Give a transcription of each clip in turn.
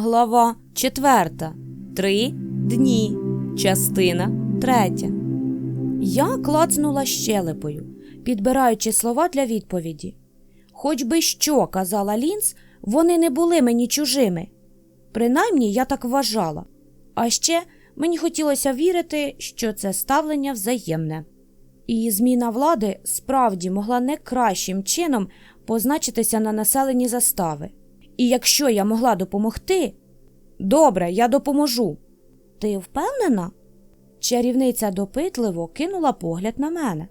Глава 4. Три дні. Частина 3. Я клацнула щелепою, підбираючи слова для відповіді. Хоч би що, казала Лінз, вони не були мені чужими. Принаймні я так вважала. А ще мені хотілося вірити, що це ставлення взаємне. І зміна влади справді могла не кращим чином позначитися на населенні застави. І якщо я могла допомогти, добре, я допоможу. Ти впевнена? Чарівниця допитливо кинула погляд на мене.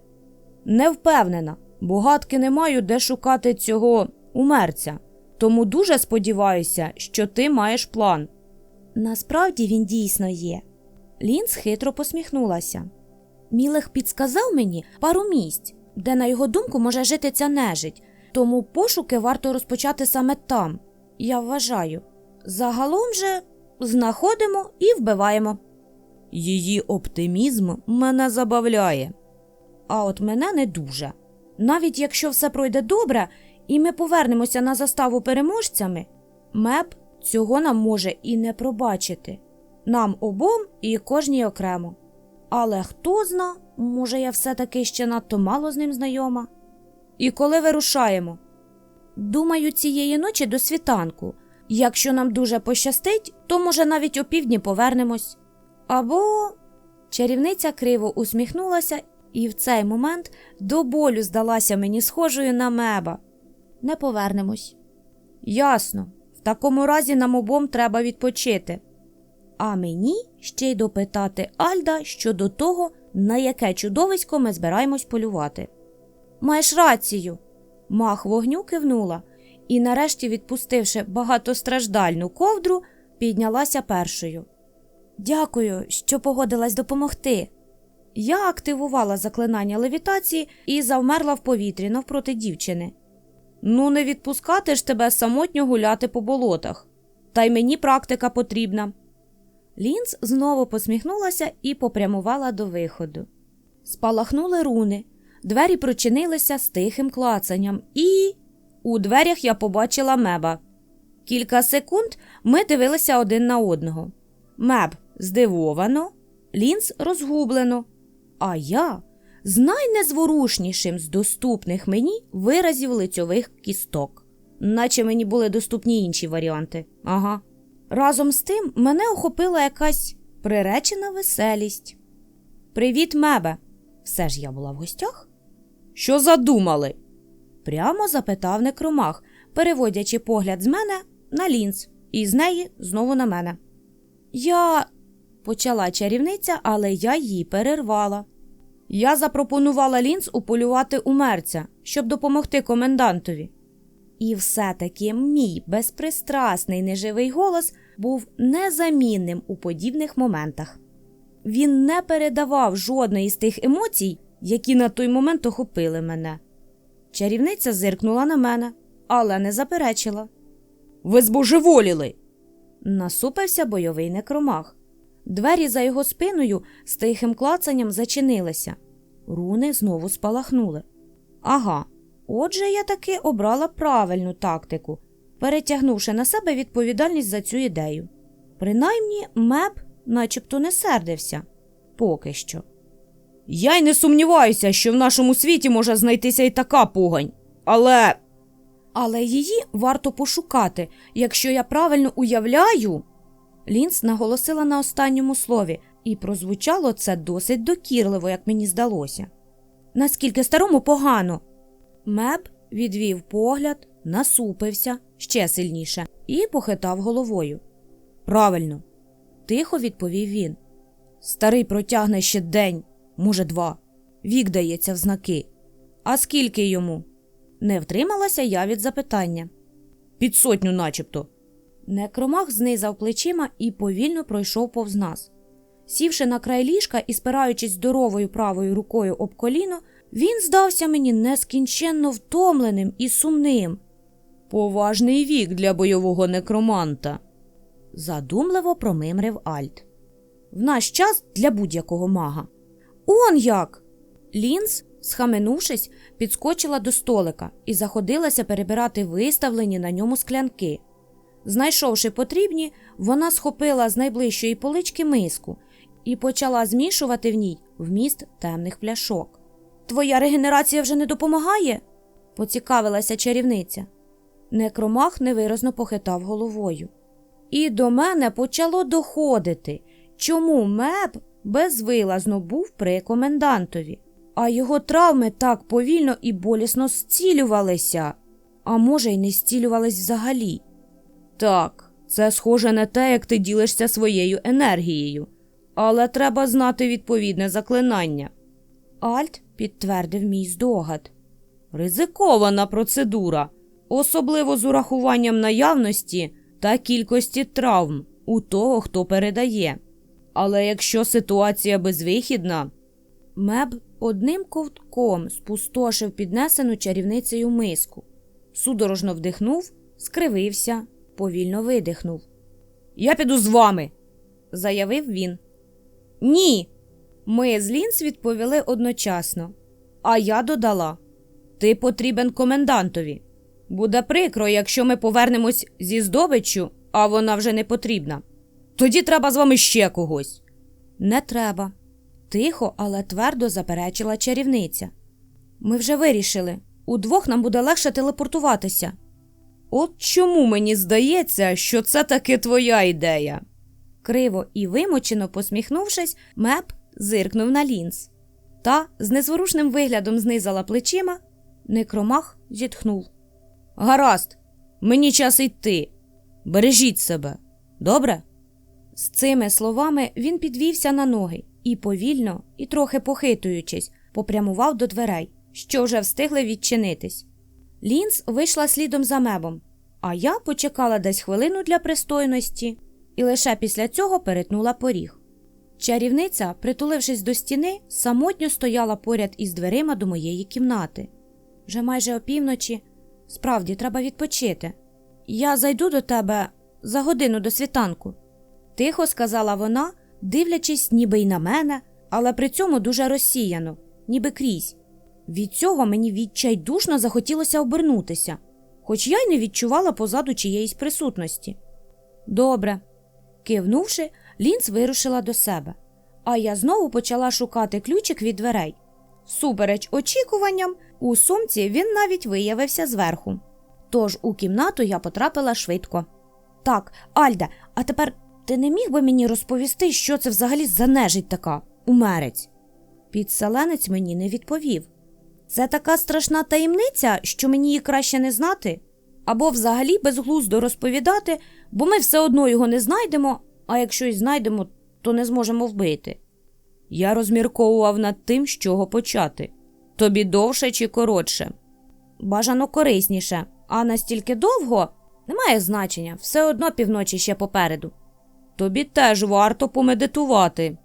Не впевнена, бо гадки не маю де шукати цього умерця. Тому дуже сподіваюся, що ти маєш план. Насправді він дійсно є. Лінз хитро посміхнулася. Мілех підсказав мені пару місць, де, на його думку, може жити ця нежить, тому пошуки варто розпочати саме там. Я вважаю. Загалом же знаходимо і вбиваємо. Її оптимізм мене забавляє. А от мене не дуже. Навіть якщо все пройде добре, і ми повернемося на заставу переможцями, меп цього нам може і не пробачити. Нам обом і кожній окремо. Але хто зна, може, я все-таки ще надто мало з ним знайома. І коли вирушаємо? Думаю, цієї ночі до світанку. Якщо нам дуже пощастить, то може навіть опівдні повернемось. Або. Чарівниця криво усміхнулася і в цей момент до болю здалася мені схожою на меба. Не повернемось. Ясно. В такому разі нам обом треба відпочити. А мені ще й допитати Альда щодо того, на яке чудовисько ми збираємось полювати. Маєш рацію. Мах вогню кивнула і, нарешті, відпустивши багатостраждальну ковдру, піднялася першою. Дякую, що погодилась допомогти. Я активувала заклинання левітації і завмерла в повітрі навпроти дівчини. Ну, не відпускати ж тебе самотньо гуляти по болотах. Та й мені практика потрібна. Лінз знову посміхнулася і попрямувала до виходу. Спалахнули руни, двері прочинилися з тихим клацанням, і у дверях я побачила меба. Кілька секунд ми дивилися один на одного. Меб здивовано, лінз розгублено, а я з найнезворушнішим з доступних мені виразів лицьових кісток, наче мені були доступні інші варіанти. Ага. Разом з тим мене охопила якась приречена веселість. Привіт, мебе. Все ж я була в гостях? Що задумали? прямо запитав некромах, переводячи погляд з мене на лінз, і з неї знову на мене. Я. почала чарівниця, але я її перервала. Я запропонувала лінз уполювати умерця, щоб допомогти комендантові. І все-таки мій безпристрасний неживий голос був незамінним у подібних моментах. Він не передавав жодної з тих емоцій, які на той момент охопили мене. Чарівниця зиркнула на мене, але не заперечила. Ви збожеволіли. Насупився бойовий некромах. Двері за його спиною з тихим клацанням зачинилися. Руни знову спалахнули. Ага, отже, я таки обрала правильну тактику, перетягнувши на себе відповідальність за цю ідею. Принаймні, меп начебто не сердився поки що. Я й не сумніваюся, що в нашому світі може знайтися і така погань. Але. Але її варто пошукати, якщо я правильно уявляю. Лінц наголосила на останньому слові, і прозвучало це досить докірливо, як мені здалося. Наскільки старому погано. Меб відвів погляд, насупився ще сильніше і похитав головою. Правильно, тихо відповів він. Старий протягне ще день, може, два. Вік дається в знаки. А скільки йому? Не втрималася я від запитання. Під сотню, начебто. Некромах знизав плечима і повільно пройшов повз нас. Сівши на край ліжка і спираючись здоровою правою рукою об коліно, він здався мені нескінченно втомленим і сумним. Поважний вік для бойового некроманта, задумливо промимрив Альт. В наш час для будь-якого мага. Он як. Лінз, схаменувшись, підскочила до столика і заходилася перебирати виставлені на ньому склянки. Знайшовши потрібні, вона схопила з найближчої полички миску і почала змішувати в ній вміст темних пляшок. Твоя регенерація вже не допомагає? поцікавилася чарівниця. Некромах невиразно похитав головою. І до мене почало доходити, чому меб безвилазно був при комендантові, а його травми так повільно і болісно зцілювалися, а може, й не зцілювались взагалі. Так, це схоже на те, як ти ділишся своєю енергією, але треба знати відповідне заклинання. Альт підтвердив мій здогад. Ризикована процедура, особливо з урахуванням наявності та кількості травм у того, хто передає. Але якщо ситуація безвихідна, меб одним ковтком спустошив піднесену чарівницею миску, судорожно вдихнув, скривився, повільно видихнув. Я піду з вами, заявив він. Ні. Ми з Лінс відповіли одночасно, а я додала: Ти потрібен комендантові. Буде прикро, якщо ми повернемось зі здобиччю, а вона вже не потрібна. Тоді треба з вами ще когось. Не треба. Тихо, але твердо заперечила чарівниця. Ми вже вирішили. Удвох нам буде легше телепортуватися. От чому мені здається, що це таки твоя ідея. Криво і вимучено посміхнувшись, меп зиркнув на лінз. Та з незворушним виглядом знизала плечима, некромах зітхнув. Гаразд, мені час йти. Бережіть себе, добре? З цими словами він підвівся на ноги і повільно, і трохи похитуючись, попрямував до дверей, що вже встигли відчинитись. Лінз вийшла слідом за мебом, а я почекала десь хвилину для пристойності і лише після цього перетнула поріг. Чарівниця, притулившись до стіни, самотньо стояла поряд із дверима до моєї кімнати. Вже майже опівночі, справді, треба відпочити. Я зайду до тебе за годину до світанку, тихо сказала вона, дивлячись ніби й на мене, але при цьому дуже розсіяно, ніби крізь. Від цього мені відчайдушно захотілося обернутися, хоч я й не відчувала позаду чиєїсь присутності. Добре. Кивнувши, Лінц вирушила до себе, а я знову почала шукати ключик від дверей. Супереч очікуванням, у сумці він навіть виявився зверху. Тож у кімнату я потрапила швидко. Так, Альда, а тепер ти не міг би мені розповісти, що це взагалі за нежить така, умерець? Підселенець мені не відповів. Це така страшна таємниця, що мені її краще не знати, або взагалі безглуздо розповідати, бо ми все одно його не знайдемо, а якщо й знайдемо, то не зможемо вбити. Я розмірковував над тим, з чого почати тобі довше чи коротше. Бажано корисніше, а настільки довго немає значення, все одно півночі ще попереду. Тобі теж варто помедитувати.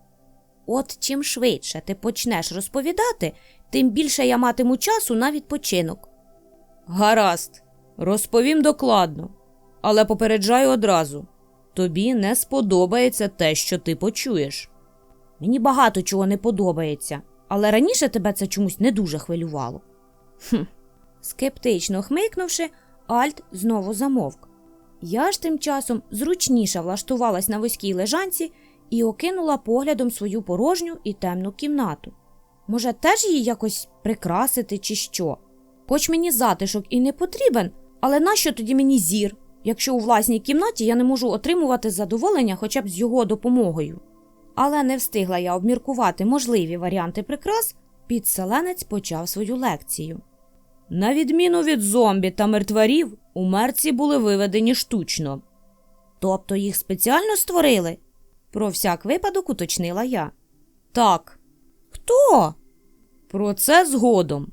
От чим швидше ти почнеш розповідати, тим більше я матиму часу на відпочинок. Гаразд, розповім докладно, але попереджаю одразу тобі не сподобається те, що ти почуєш. Мені багато чого не подобається, але раніше тебе це чомусь не дуже хвилювало. Хм. Скептично хмикнувши, Альт знову замовк. Я ж тим часом зручніше влаштувалась на вузькій лежанці і окинула поглядом свою порожню і темну кімнату. Може, теж її якось прикрасити, чи що? Хоч мені затишок і не потрібен, але нащо тоді мені зір, якщо у власній кімнаті я не можу отримувати задоволення хоча б з його допомогою? Але не встигла я обміркувати можливі варіанти прикрас, підселенець почав свою лекцію. На відміну від зомбі та мертварів, умерці були виведені штучно. Тобто їх спеціально створили? Про всяк випадок уточнила я. Так. Хто? Про це згодом.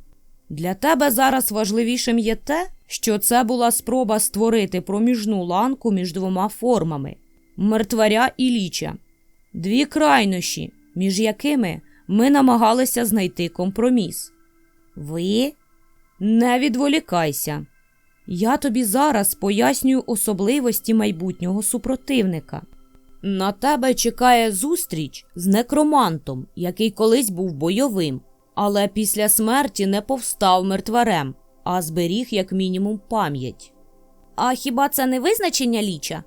Для тебе зараз важливішим є те, що це була спроба створити проміжну ланку між двома формами мертваря і ліча, дві крайнощі, між якими ми намагалися знайти компроміс. Ви не відволікайся. Я тобі зараз пояснюю особливості майбутнього супротивника. На тебе чекає зустріч з некромантом, який колись був бойовим, але після смерті не повстав мертварем, а зберіг як мінімум пам'ять. А хіба це не визначення ліча?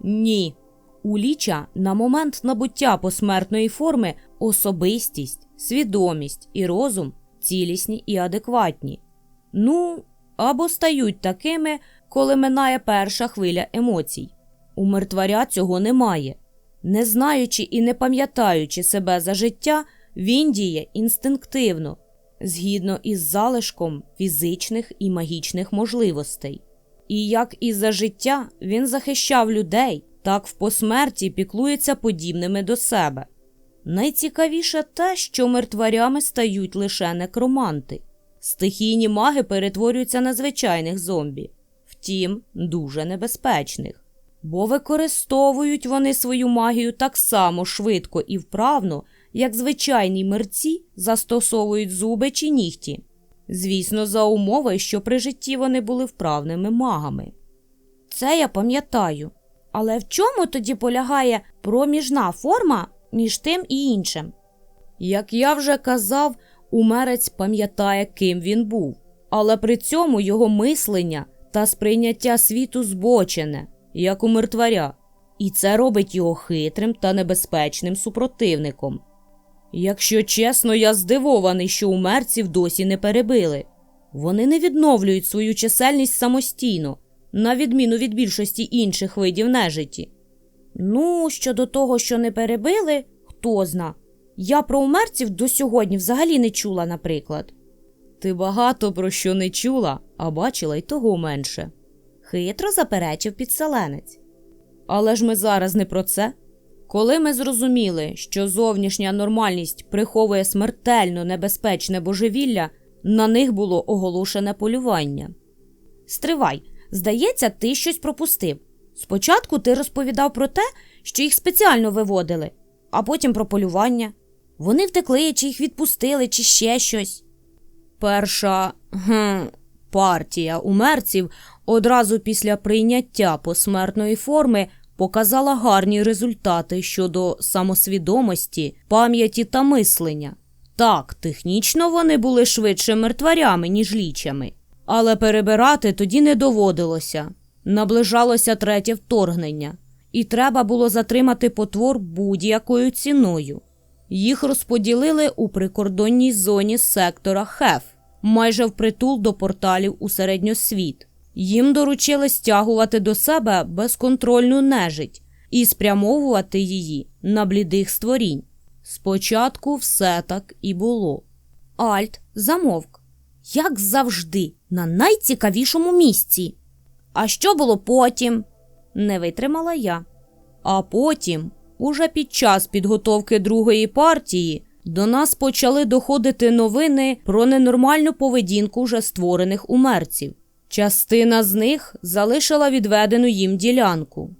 Ні. У ліча на момент набуття посмертної форми особистість, свідомість і розум цілісні і адекватні. Ну, або стають такими, коли минає перша хвиля емоцій. У мертваря цього немає. Не знаючи і не пам'ятаючи себе за життя, він діє інстинктивно, згідно із залишком фізичних і магічних можливостей. І як і за життя він захищав людей, так в посмерті піклується подібними до себе. Найцікавіше те, що мертварями стають лише некроманти. Стихійні маги перетворюються на звичайних зомбі, втім, дуже небезпечних, бо використовують вони свою магію так само швидко і вправно, як звичайні мерці застосовують зуби чи нігті. Звісно, за умови, що при житті вони були вправними магами. Це я пам'ятаю. Але в чому тоді полягає проміжна форма між тим і іншим? Як я вже казав, умерець пам'ятає, ким він був, але при цьому його мислення та сприйняття світу збочене, як у мертваря, і це робить його хитрим та небезпечним супротивником. Якщо чесно, я здивований, що умерців досі не перебили. Вони не відновлюють свою чисельність самостійно, на відміну від більшості інших видів нежиті. Ну, щодо того, що не перебили, хто зна. Я про умерців до сьогодні взагалі не чула, наприклад. Ти багато про що не чула, а бачила й того менше. Хитро заперечив підселенець. Але ж ми зараз не про це. Коли ми зрозуміли, що зовнішня нормальність приховує смертельно небезпечне божевілля, на них було оголошене полювання. Стривай, здається, ти щось пропустив. Спочатку ти розповідав про те, що їх спеціально виводили, а потім про полювання. Вони втекли, чи їх відпустили, чи ще щось. Перша гм, партія умерців одразу після прийняття посмертної форми показала гарні результати щодо самосвідомості, пам'яті та мислення. Так, технічно вони були швидше мертварями, ніж лічами, але перебирати тоді не доводилося. Наближалося третє вторгнення, і треба було затримати потвор будь-якою ціною. Їх розподілили у прикордонній зоні сектора Хеф, майже впритул до порталів у середньосвіт. Їм доручили стягувати до себе безконтрольну нежить і спрямовувати її на блідих створінь. Спочатку все так і було. Альт замовк, як завжди, на найцікавішому місці. А що було потім? не витримала я. А потім, уже під час підготовки другої партії, до нас почали доходити новини про ненормальну поведінку вже створених умерців. Частина з них залишила відведену їм ділянку.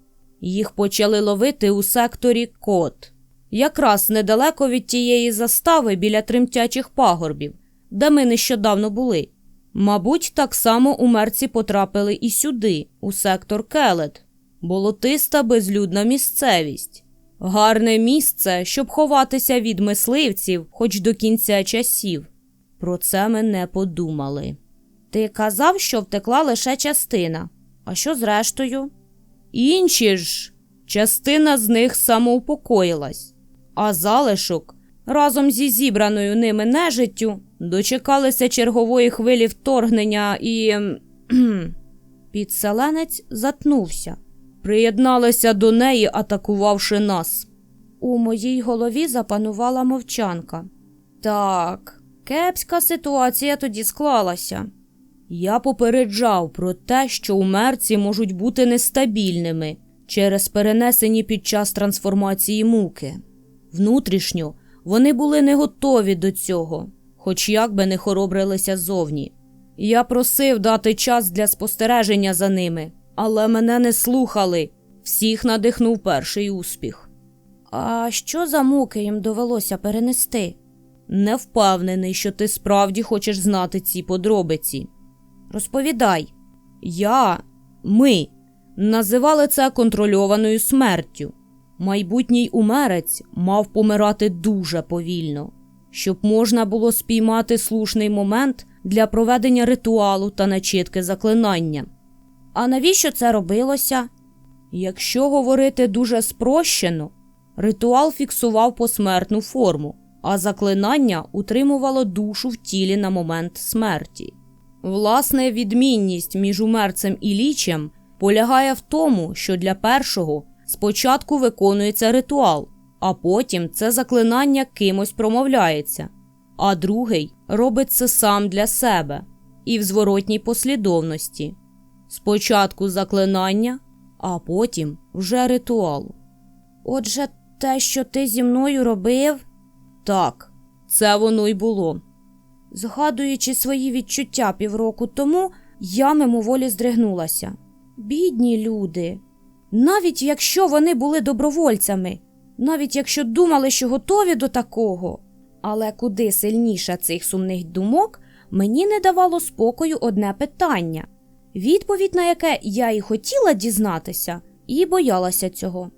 Їх почали ловити у секторі Кот, якраз недалеко від тієї застави біля тремтячих пагорбів, де ми нещодавно були. Мабуть, так само умерці потрапили і сюди, у сектор Келет, болотиста безлюдна місцевість. Гарне місце, щоб ховатися від мисливців хоч до кінця часів. Про це ми не подумали. Ти казав, що втекла лише частина. А що з рештою? Інші ж, частина з них самоупокоїлась, а залишок разом зі зібраною ними нежиттю дочекалися чергової хвилі вторгнення і. Підселенець затнувся, приєдналися до неї, атакувавши нас. У моїй голові запанувала мовчанка. Так, кепська ситуація тоді склалася. Я попереджав про те, що умерці можуть бути нестабільними через перенесені під час трансформації муки. Внутрішньо вони були не готові до цього, хоч як би не хоробрилися зовні. Я просив дати час для спостереження за ними, але мене не слухали. Всіх надихнув перший успіх. А що за муки їм довелося перенести? Не впевнений, що ти справді хочеш знати ці подробиці. Розповідай, я, ми називали це контрольованою смертю. Майбутній умерець мав помирати дуже повільно, щоб можна було спіймати слушний момент для проведення ритуалу та начитки заклинання. А навіщо це робилося? Якщо говорити дуже спрощено, ритуал фіксував посмертну форму, а заклинання утримувало душу в тілі на момент смерті. Власне, відмінність між умерцем і лічем полягає в тому, що для першого спочатку виконується ритуал, а потім це заклинання кимось промовляється, а другий робить це сам для себе і в зворотній послідовності. Спочатку заклинання, а потім вже ритуал. Отже, те, що ти зі мною робив? Так, це воно й було. Згадуючи свої відчуття півроку тому, я мимоволі здригнулася. Бідні люди. Навіть якщо вони були добровольцями, навіть якщо думали, що готові до такого. Але куди сильніше цих сумних думок мені не давало спокою одне питання, відповідь на яке я і хотіла дізнатися, і боялася цього.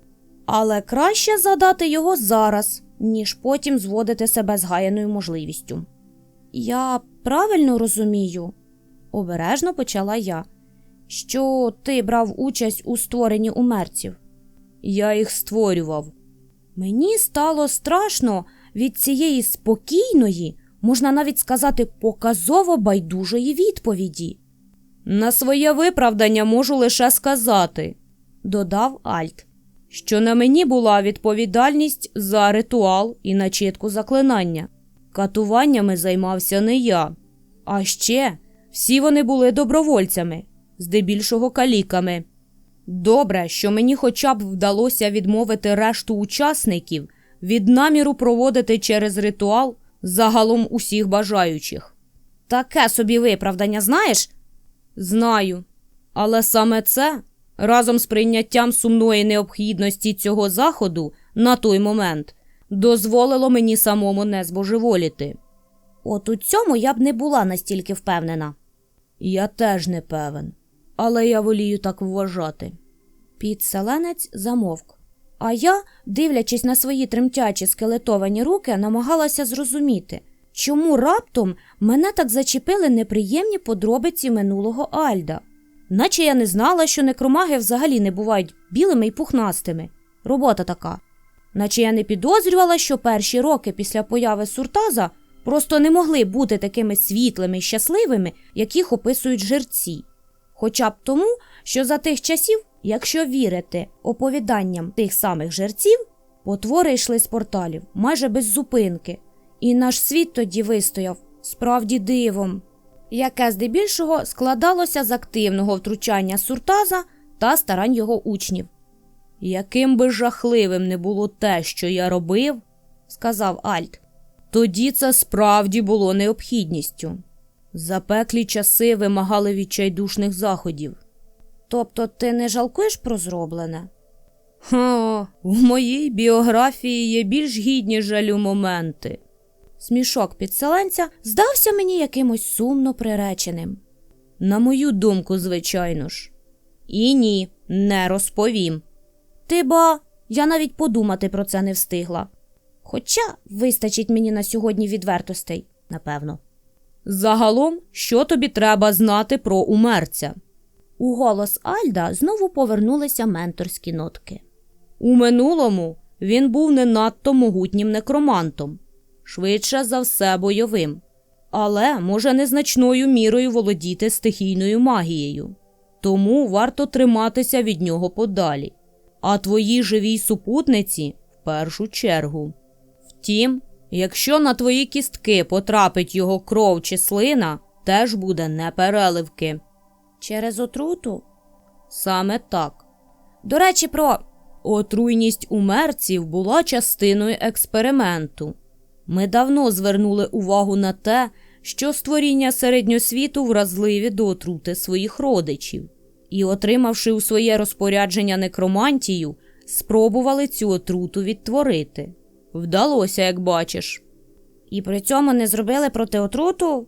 Але краще задати його зараз, ніж потім зводити себе з гаяною можливістю. Я правильно розумію, обережно почала я, що ти брав участь у створенні умерців. Я їх створював. Мені стало страшно від цієї спокійної, можна навіть сказати, показово байдужої відповіді. На своє виправдання можу лише сказати, додав Альт, що на мені була відповідальність за ритуал і начитку заклинання. Катуваннями займався не я. А ще всі вони були добровольцями, здебільшого каліками. Добре, що мені хоча б вдалося відмовити решту учасників від наміру проводити через ритуал загалом усіх бажаючих. Таке собі виправдання знаєш? Знаю. Але саме це разом з прийняттям сумної необхідності цього заходу на той момент дозволило мені самому не збожеволіти. От у цьому я б не була настільки впевнена. Я теж не певен, але я волію так вважати. Підселенець замовк. А я, дивлячись на свої тремтячі скелетовані руки, намагалася зрозуміти, чому раптом мене так зачепили неприємні подробиці минулого Альда. Наче я не знала, що некромаги взагалі не бувають білими і пухнастими. Робота така. Наче я не підозрювала, що перші роки після появи Суртаза просто не могли бути такими світлими і щасливими, як їх описують жерці. Хоча б тому, що за тих часів, якщо вірити оповіданням тих самих жерців, потвори йшли з порталів майже без зупинки, і наш світ тоді вистояв справді дивом, яке здебільшого складалося з активного втручання Суртаза та старань його учнів. Яким би жахливим не було те, що я робив, сказав Альт, тоді це справді було необхідністю. Запеклі часи вимагали відчайдушних заходів. Тобто ти не жалкуєш про зроблене? Ха, в моїй біографії є більш гідні жалю моменти. Смішок підселенця здався мені якимось сумно приреченим. На мою думку, звичайно ж. І ні, не розповім. Ти ба, я навіть подумати про це не встигла. Хоча вистачить мені на сьогодні відвертостей, напевно. Загалом, що тобі треба знати про умерця? У голос Альда знову повернулися менторські нотки. У минулому він був не надто могутнім некромантом, швидше за все бойовим, але може незначною мірою володіти стихійною магією. Тому варто триматися від нього подалі. А твоїй живій супутниці в першу чергу. Втім, якщо на твої кістки потрапить його кров чи слина, теж буде непереливки. Через отруту? Саме так. До речі, про отруйність умерців була частиною експерименту. Ми давно звернули увагу на те, що створіння середньосвіту вразливі до отрути своїх родичів, і, отримавши у своє розпорядження некромантію, спробували цю отруту відтворити. Вдалося, як бачиш. І при цьому не зробили проти отруту?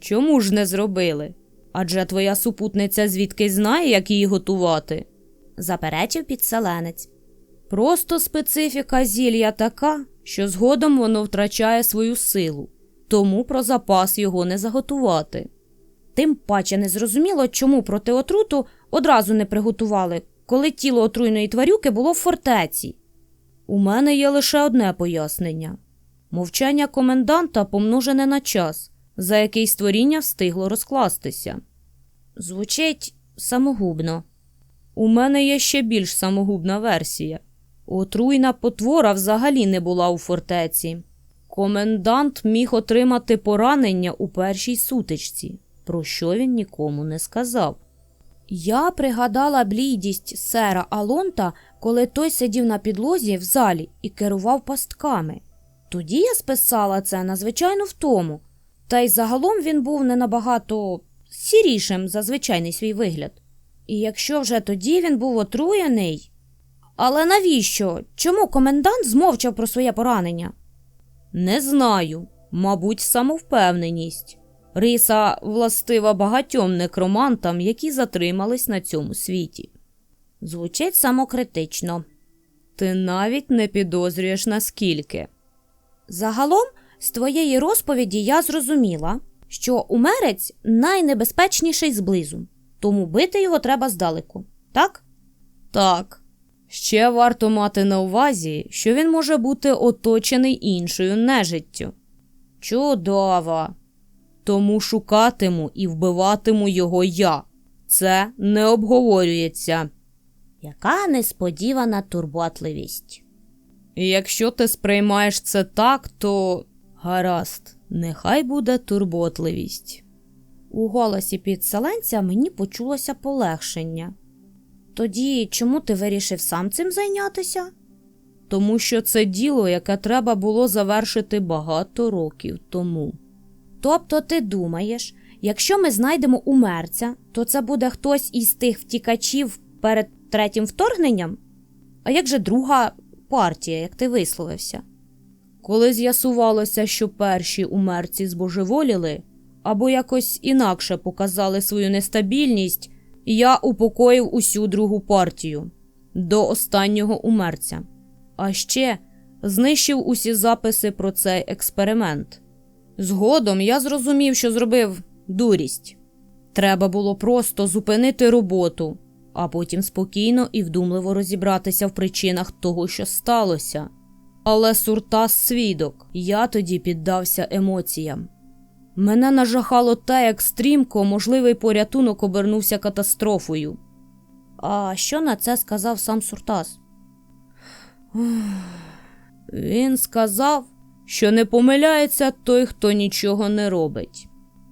Чому ж не зробили? Адже твоя супутниця звідки знає, як її готувати, заперечив підселенець. Просто специфіка зілля така, що згодом воно втрачає свою силу, тому про запас його не заготувати. Тим паче не зрозуміло, чому проти отруту одразу не приготували, коли тіло отруйної тварюки було в фортеці? У мене є лише одне пояснення мовчання коменданта помножене на час, за який створіння встигло розкластися. Звучить самогубно. У мене є ще більш самогубна версія. Отруйна потвора взагалі не була у фортеці. Комендант міг отримати поранення у першій сутичці, про що він нікому не сказав. Я пригадала блідість сера Алонта, коли той сидів на підлозі в залі і керував пастками. Тоді я списала це на звичайну втому, та й загалом він був не набагато сірішим за звичайний свій вигляд. І якщо вже тоді він був отруєний. Але навіщо? Чому комендант змовчав про своє поранення? Не знаю. Мабуть, самовпевненість. Риса властива багатьом некромантам, які затримались на цьому світі. Звучить самокритично. Ти навіть не підозрюєш наскільки. Загалом, з твоєї розповіді я зрозуміла, що умерець найнебезпечніший зблизу, тому бити його треба здалеку, так? Так. Ще варто мати на увазі, що він може бути оточений іншою нежиттю. Чудово. Тому шукатиму і вбиватиму його я. Це не обговорюється. Яка несподівана турботливість. І якщо ти сприймаєш це так, то гаразд, нехай буде турботливість. У голосі підселенця мені почулося полегшення. Тоді чому ти вирішив сам цим зайнятися? Тому що це діло, яке треба було завершити багато років тому. Тобто ти думаєш, якщо ми знайдемо умерця, то це буде хтось із тих втікачів перед третім вторгненням? А як же друга партія, як ти висловився? Коли з'ясувалося, що перші умерці збожеволіли або якось інакше показали свою нестабільність, я упокоїв усю другу партію до останнього умерця. А ще знищив усі записи про цей експеримент. Згодом я зрозумів, що зробив дурість. Треба було просто зупинити роботу, а потім спокійно і вдумливо розібратися в причинах того, що сталося. Але Суртас свідок, я тоді піддався емоціям. Мене нажахало те, як стрімко можливий порятунок обернувся катастрофою. А що на це сказав сам Суртас? Він сказав, що не помиляється той, хто нічого не робить.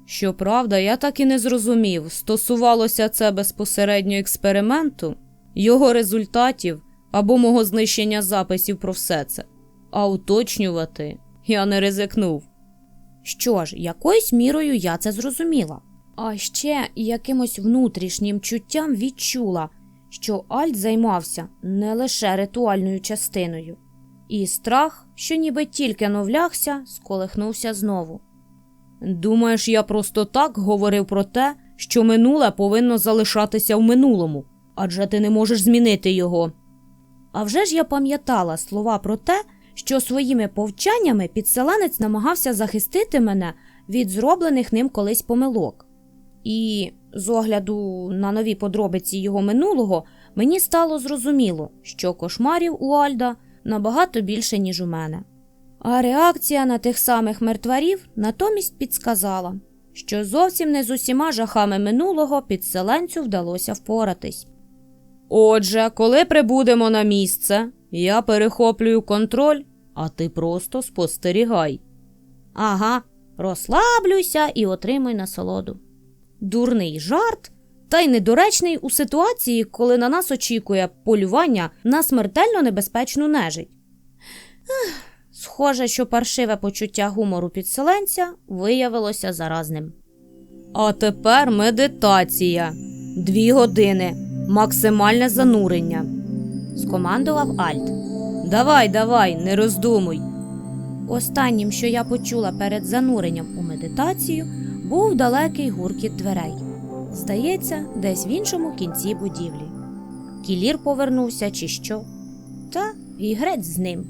Щоправда, я так і не зрозумів, стосувалося це безпосередньо експерименту, його результатів або мого знищення записів про все це, а уточнювати я не ризикнув. Що ж, якоюсь мірою я це зрозуміла. А ще якимось внутрішнім чуттям відчула, що Альт займався не лише ритуальною частиною, і страх, що ніби тільки новлягся, сколихнувся знову. Думаєш, я просто так говорив про те, що минуле повинно залишатися в минулому, адже ти не можеш змінити його. А вже ж я пам'ятала слова про те, що своїми повчаннями підселенець намагався захистити мене від зроблених ним колись помилок. І, з огляду на нові подробиці його минулого, мені стало зрозуміло, що кошмарів у Альда набагато більше, ніж у мене. А реакція на тих самих мертварів натомість підсказала, що зовсім не з усіма жахами минулого підселенцю вдалося впоратись. Отже, коли прибудемо на місце, я перехоплюю контроль, а ти просто спостерігай. Ага, розслаблюйся і отримуй насолоду. Дурний жарт, та й недоречний у ситуації, коли на нас очікує полювання на смертельно небезпечну нежить. Схоже, що паршиве почуття гумору підселенця виявилося заразним. А тепер медитація. Дві години. Максимальне занурення. скомандував Альт. Давай, давай, не роздумуй. Останнім, що я почула перед зануренням у медитацію, був далекий гуркіт дверей. Здається, десь в іншому кінці будівлі. Кілір повернувся чи що. Та і грець з ним.